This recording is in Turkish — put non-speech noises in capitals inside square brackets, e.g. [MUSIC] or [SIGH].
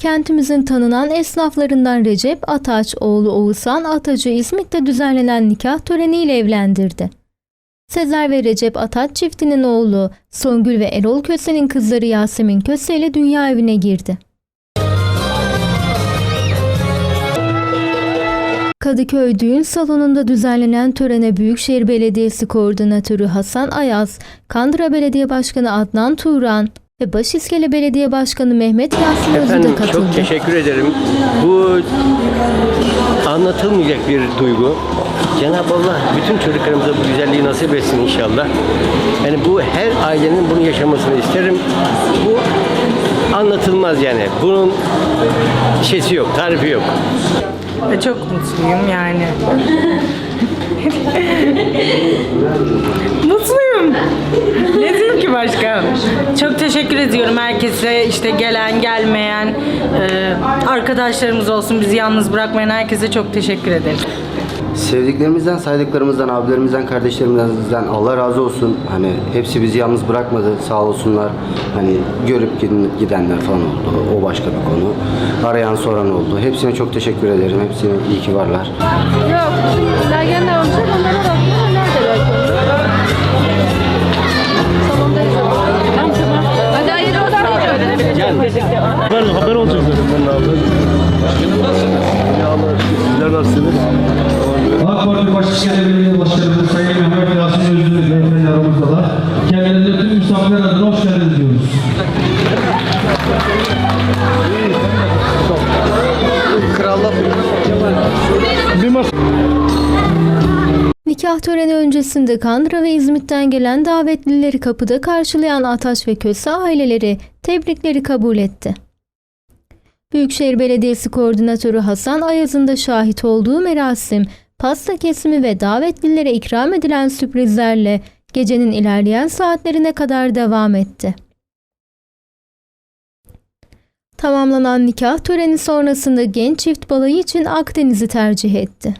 Kentimizin tanınan esnaflarından Recep Ataç oğlu Oğuzhan Atacı İzmit'te düzenlenen nikah töreniyle evlendirdi. Sezer ve Recep Ataç çiftinin oğlu Songül ve Erol Köse'nin kızları Yasemin Köse ile dünya evine girdi. Kadıköy düğün salonunda düzenlenen törene Büyükşehir Belediyesi Koordinatörü Hasan Ayaz, Kandıra Belediye Başkanı Adnan Turan ve Başiskele Belediye Başkanı Mehmet Yasin Özü de katıldı. çok teşekkür ederim. Bu anlatılmayacak bir duygu. Cenab-ı Allah bütün çocuklarımıza bu güzelliği nasip etsin inşallah. Yani bu her ailenin bunu yaşamasını isterim. Bu anlatılmaz yani. Bunun şeysi yok, tarifi yok. Ve çok mutluyum yani. [LAUGHS] mutluyum. Ne diyeyim ki başka? Çok teşekkür ediyorum herkese. işte gelen, gelmeyen, e, arkadaşlarımız olsun, bizi yalnız bırakmayan herkese çok teşekkür ederim. Sevdiklerimizden, saydıklarımızdan, abilerimizden, kardeşlerimizden Allah razı olsun. Hani hepsi bizi yalnız bırakmadı sağ olsunlar. Hani görüp gidenler falan oldu. O başka bir konu. Arayan soran oldu. Hepsine çok teşekkür ederim. Hepsine iyi ki varlar. Yok, Başkanı Belediye Başkanı Sayın Mehmet Yasin Özgür Beyefendi aramızdalar. Kendilerine tüm misafirler adına hoş geldiniz diyoruz. Nikah töreni öncesinde Kandıra ve İzmit'ten gelen davetlileri kapıda karşılayan Ataş ve Köse aileleri tebrikleri kabul etti. Büyükşehir Belediyesi Koordinatörü Hasan Ayaz'ın da şahit olduğu merasim, pasta kesimi ve davetlilere ikram edilen sürprizlerle gecenin ilerleyen saatlerine kadar devam etti. Tamamlanan nikah töreni sonrasında genç çift balayı için Akdeniz'i tercih etti.